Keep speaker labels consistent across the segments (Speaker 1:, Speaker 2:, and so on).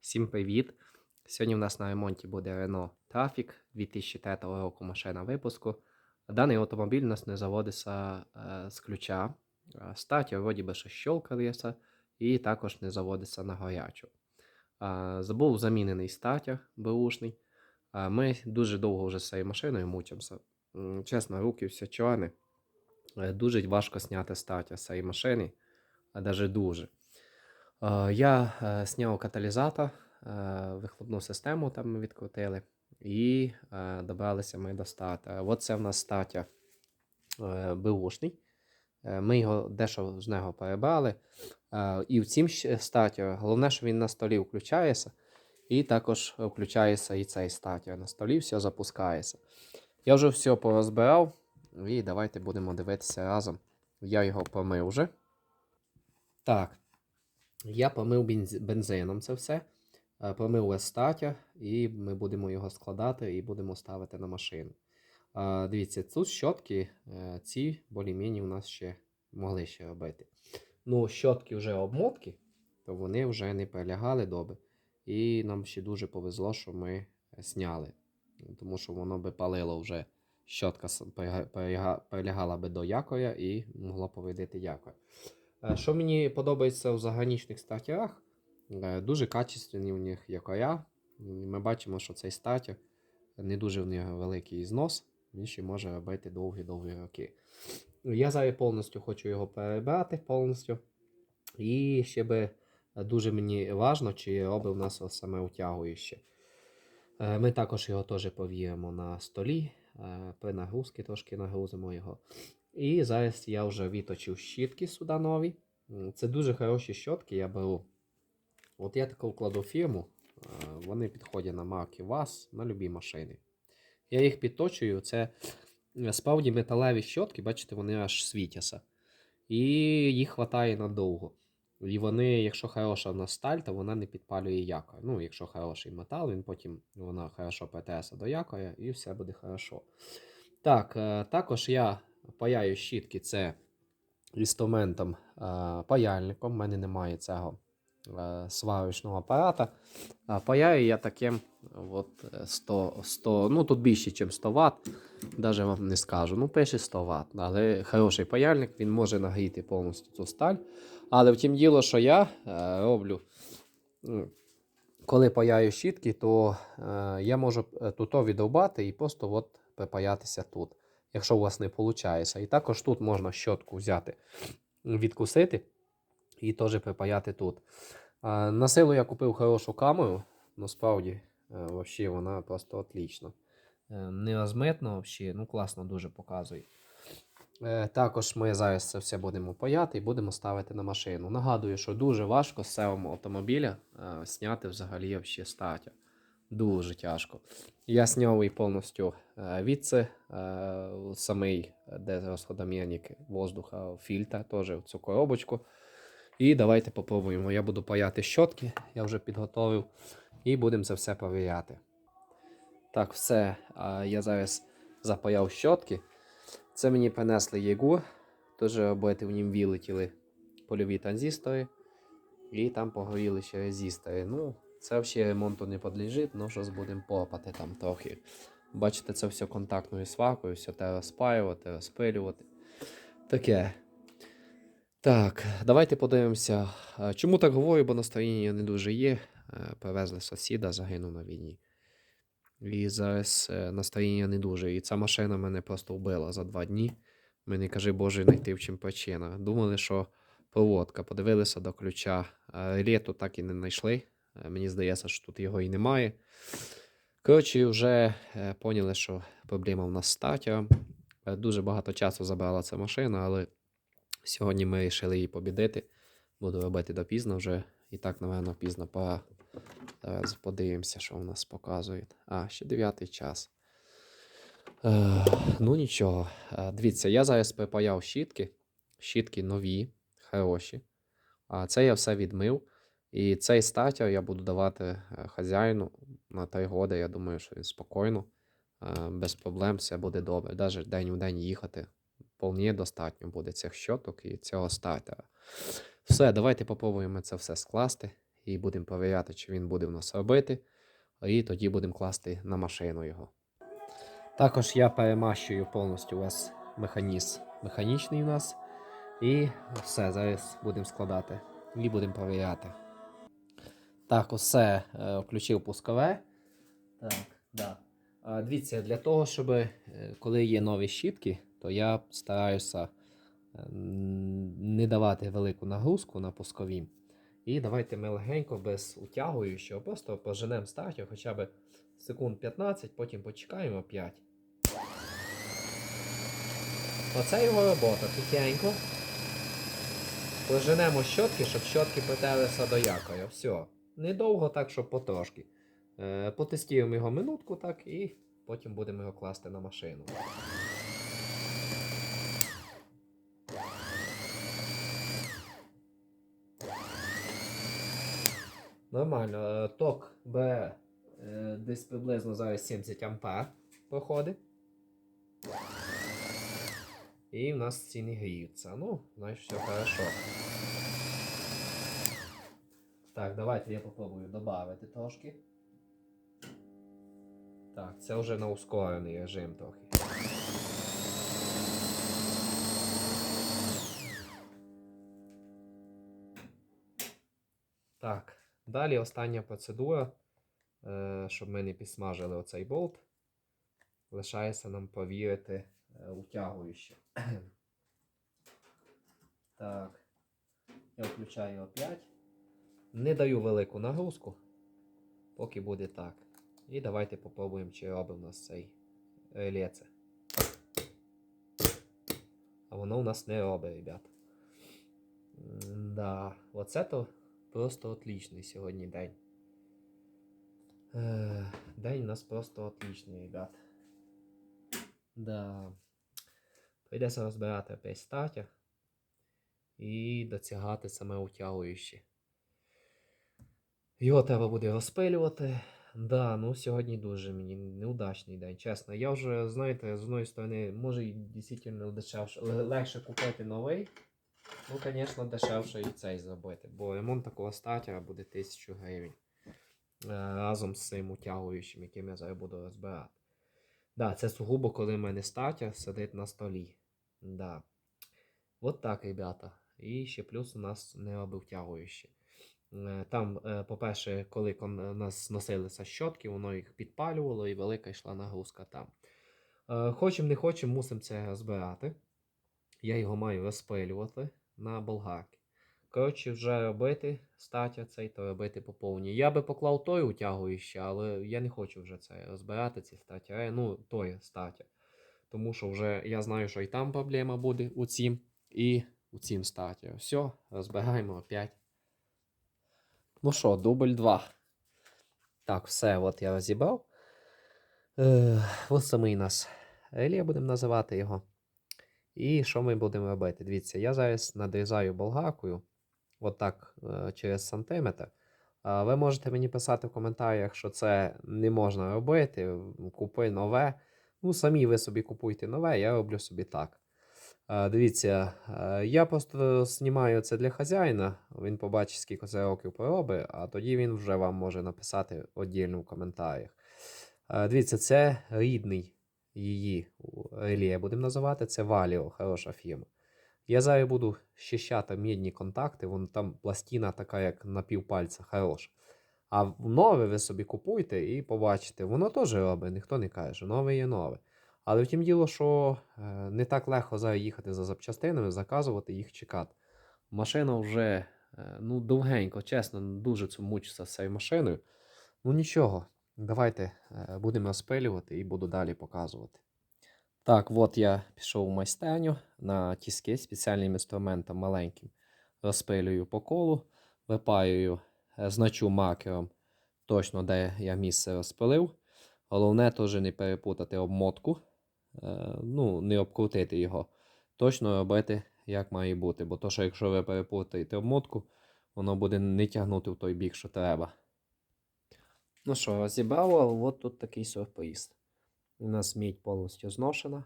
Speaker 1: Всім привіт! Сьогодні в нас на ремонті буде Renault Traffic 2003 року машина випуску. Даний автомобіль у нас не заводиться е, з ключа. Е, Стартер вроді би що щелкається і також не заводиться на гарячу. Е, Забув замінений стартер беушний. Е, Ми дуже довго вже з цією машиною мучимося. Чесно, руки всі чорні. Е, Дуже важко зняти стартер з цієї машини, а навіть дуже. Е, Я е, зняв каталізатор, е, вихлопну систему там відкрутили, і добралися ми до стартера. От це в нас стартер беушний. Е, Ми його дещо з нього перебрали. І в цім стартері, головне, що він на столі включається, і також включається і цей стартер. На столі все запускається. Я вже все порозбирав, і давайте будемо дивитися разом. Я його помив вже. Так. Я помив бенз- бензином це все. Е, Помив весь і ми будемо його складати і будемо ставити на машину. Е, Дивіться, тут щотки, е, ці болі-міні у нас ще могли ще робити. Ну, щотки вже обмотки, то вони вже не прилягали добре. І нам ще дуже повезло, що ми зняли. Тому що воно би палило вже. Щотка прига- би до якоря і могло повредити якорь. Е, Що мені подобається в заграничних стартерах, е, дуже качественні у них якоря. М, Ми бачимо, що цей стартер не дуже в нього великий знос, він ще може робити довгі-довгі роки. Я зараз повністю хочу його перебрати повністю. І ще би дуже мені важно, чи робить у нас саме утягуюче. Е, Ми також його теж повіємо на столі. е, При нагрузці трошки нагрузимо його. І зараз я вже відточив щітки сюди нові. Це дуже хороші щотки я беру. От я таку вкладу фірму. е, Вони підходять на марки ВАЗ на любі машини. Я їх підточую. Це е, справді металеві щотки, бачите, вони аж світяться. І їх вистачає надовго. І вони, якщо хороша в нас сталь, то вона не підпалює якорь. Ну, якщо хороший метал, він потім вона хорошо ПТС до якоря і все буде хорошо. Так, е, також я паяю щітки це інструментом е, паяльником. У мене немає цього е, сварочного апарата. Паяю я таким от е, 100, 100, ну тут більше, ніж 100 Вт. Навіть вам не скажу. Ну, пише 100 Вт. Але хороший паяльник, він може нагріти повністю цю сталь. Але втім діло, що я роблю. Коли паяю щітки, то е, я можу тут відрубати і просто от припаятися тут, якщо у вас не виходить. І також тут можна щотку взяти, відкусити і теж припаяти тут. На силу я купив хорошу камеру, насправді е, вона просто отлічна. Е, Не розмитно, ну класно дуже показує. Е, Також ми зараз це все будемо паяти і будемо ставити на машину. Нагадую, що дуже важко з цього автомобіля зняти взагалі статя. Дуже тяжко. Я зняв і повністю е, відси, е, самий, е, де розходомірник воздуха, фільтр, теж цю коробочку. І давайте попробуємо. Я буду паяти щотки, я вже підготовив, і будемо це все перевіряти. Так, все. Я зараз запаяв щотки. Це мені принесли Єгур. Теж робити в нім вилетіли польові транзистори. І там погоріли ще резистори. Ну, це взагалі ремонту не підлежить, ну щось будемо попати там трохи. Бачите, це все контактною сваркою, все те розпаювати, розпилювати. Таке. Так, давайте подивимося. Чому так говорю, бо настроєння не дуже є. Привезли сусіда, загинув на війні. І зараз е, настроєння не дуже. І ця машина мене просто вбила за два дні. Мені каже, Боже, знайти в чим причина. Думали, що проводка. Подивилися до ключа. А так і не знайшли. Е, Мені здається, що тут його і немає. Коротше, вже е, поняли, що проблема в нас з. Е, Дуже багато часу забрала ця машина, але сьогодні ми вирішили її побідити. Буду робити допізно вже. І так, напевно, пізно пора. Зараз подивимося, що у нас показує. А, ще 9 час. Е, ну нічого. Дивіться, я зараз припаяв щітки. Щітки нові, хороші. А це я все відмив. І цей стартер я буду давати е, хазяїну на 3 роки. Я думаю, що він спокійно, е, без проблем, все буде добре. Навіть день у день їхати. Вполне достатньо буде цих щоток і цього стартера. Все, давайте попробуємо це все скласти і будемо перевіряти, чи він буде в нас робити. І тоді будемо класти на машину його. Також я перемащую повністю весь механізм механічний у нас. І все, зараз будемо складати і будемо перевіряти. Так, усе е, включив пускове. Так, да. А, дивіться, для того, щоб е, коли є нові щітки, то я стараюся е, не давати велику нагрузку на пускові. І давайте ми легенько без утягуючого, просто поженемо стартер хоча б секунд 15, потім почекаємо 5. Оце його робота, тихенько. Поженемо щотки, щоб щотки притерлися до якоря. Все. Недовго так, щоб потрошки. Е, потестуємо його минутку так і потім будемо його класти на машину. Нормально. Е, Ток бере десь приблизно зараз 70 ампер проходить. І в нас ціни гріються. Ну, значить, все хорошо. Так, давайте я попробую додати трошки. Так, це вже на ускорений режим трохи. Так, далі остання процедура, е, щоб ми не підсмажили оцей болт. Лишається нам повірити е, утягуюче. Так. Я включаю опять. Не даю велику нагрузку, поки буде так. І давайте попробуємо, чи робить у нас цей релеце. А воно у нас не робить, ребят. Да, оце то просто отличний сьогодні день. Е, День у нас просто отличний, ребят. Да. Прийдеться розбирати опять стартер і досягати саме утягуючі. Його треба буде розпилювати. Да, ну сьогодні дуже мені неудачний день, чесно. Я вже, знаєте, з одної сторони, може і дійсно дешевше, легше купити новий. Ну, звісно, дешевше і цей зробити, бо ремонт такого стартера буде 1000 гривень. Е, Разом з цим утягуючим, яким я зараз буду розбирати. Да, це сугубо, коли в мене стартер сидить на столі. Да. От так, ребята. І ще плюс у нас не робив тягуючі. Е, Там, е, по-перше, коли у нас носилися щотки, воно їх підпалювало і велика йшла нагрузка там. Е, Хочемо, не хочемо, мусимо це розбирати. Я його маю розпилювати на болгарки. Коротше, вже робити стаття цей, то робити по повній. Я би поклав той утягуючий, але я не хочу вже це розбирати, ці стаття. Ну, той стаття. Тому що вже я знаю, що і там проблема буде у цім, і у цім статі. Все, розбираємо опять. Ну що, дубль 2. Так, все, от я розібрав. Е, ось самий нас реле будемо називати його. І що ми будемо робити? Дивіться, я зараз надрізаю болгаркою, отак е, через сантиметр. Ви можете мені писати в коментарях, що це не можна робити. Купи нове. Ну, самі ви собі купуйте нове, я роблю собі так. Дивіться, я просто знімаю це для хазяїна. Він побачить, скільки це років поробить, а тоді він вже вам може написати віддільно в коментарях. Дивіться, це рідний її реле, будемо називати. Це Valio, хороша фірма. Я зараз буду щищати мідні контакти, вон там пластина така, як на півпальця, хороша. А нове ви собі купуйте і побачите, воно теж робить, ніхто не каже, нове є нове. Але втім діло, що е, не так легко їхати за запчастинами, заказувати їх чекати. Машина вже е, ну, довгенько, чесно, дуже мучиться з цією машиною. Ну нічого, давайте е, будемо розпилювати і буду далі показувати. Так, от я пішов у майстерню на тіски спеціальним інструментом маленьким. Розпилюю по колу, випаюю, значу маркером точно, де я місце розпилив. Головне теж не перепутати обмотку, ну, не обкрутити його. Точно робити, як має бути. Бо то, що якщо ви перепутаєте обмотку, воно буде не тягнути в той бік, що треба. Ну що, розібрало, от тут такий сюрприз. У нас мідь повністю зношена.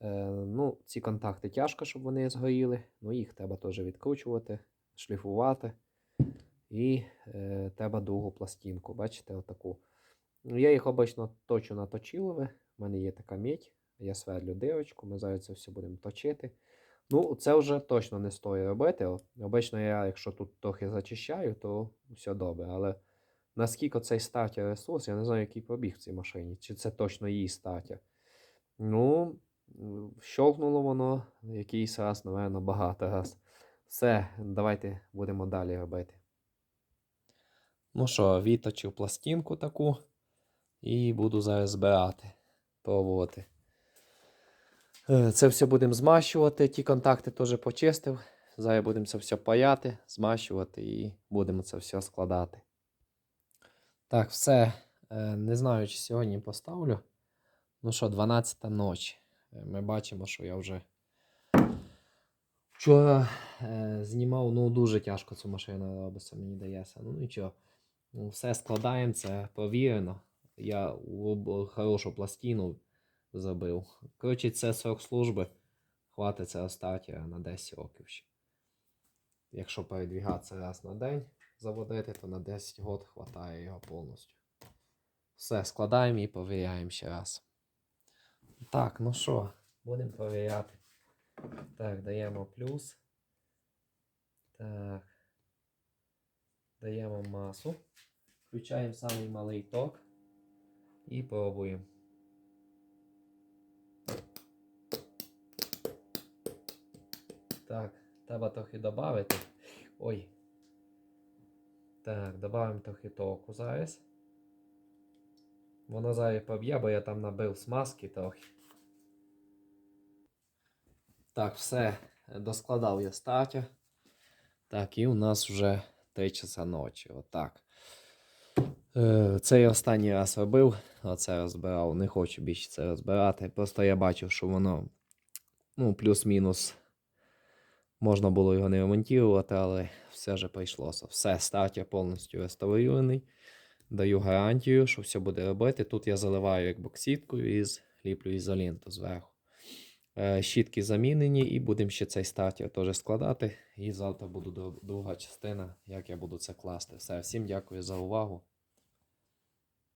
Speaker 1: Е, ну, ці контакти тяжко, щоб вони згоріли. Ну, їх треба теж відкручувати, шліфувати. І е, треба другу пластинку. Бачите, отаку. Ну, Я їх обично точу на точилове. У мене є така медь. Я сверлю дирочку, ми зараз це все будемо точити. Ну, це вже точно не стоїть робити. Обично я, якщо тут трохи зачищаю, то все добре. Але наскільки цей стартер ресурс, я не знаю, який пробіг в цій машині. Чи це точно її стартер. Ну, щолкнуло воно якийсь раз, напевно, багато раз. Все, давайте будемо далі робити. Ну що, відточив пластинку таку і буду зараз збирати, пробувати. Е, Це все будемо змащувати. Ті контакти теж почистив. Зараз будемо це все паяти, змащувати і будемо це все складати. Так, все. Е, Не знаю, чи сьогодні поставлю. Ну що, 12 ночі. Е, Ми бачимо, що я вже вчора знімав, ну дуже тяжко цю машину робиться, мені дається. Ну нічого. Ну, Все складаємо, це провірено. Я хорошу пластину забив. Коротше, це срок служби. Хватить це стартера на 10 років ще. Якщо передвігатися раз на день заводити, то на 10 років хватає його повністю. Все, складаємо і перевіряємо ще раз. Так, ну що, будемо перевіряти. Так, даємо плюс. Так. Даємо масу. Включаємо самий малий ток. І пробуємо. Так, треба трохи додати. Ой. Так, додаємо трохи току зараз. Воно зараз поб'є, бо я там набив смазки трохи. Так, все. Доскладав я статю. Так, і у нас вже 3 часа ночі. Отак. Е, Це я останній раз робив, оце розбирав. Не хочу більше це розбирати. Просто я бачив, що воно ну, плюс-мінус. Можна було його не ремонтувати, але все ж прийшлося. Все, стартер повністю реставрований. Даю гарантію, що все буде робити. Тут я заливаю як боксіткою і ліплю ізоленту зверху. Е, Щітки замінені, і будемо ще цей стартер теж складати. І завтра буде друга частина, як я буду це класти. Все, всім дякую за увагу.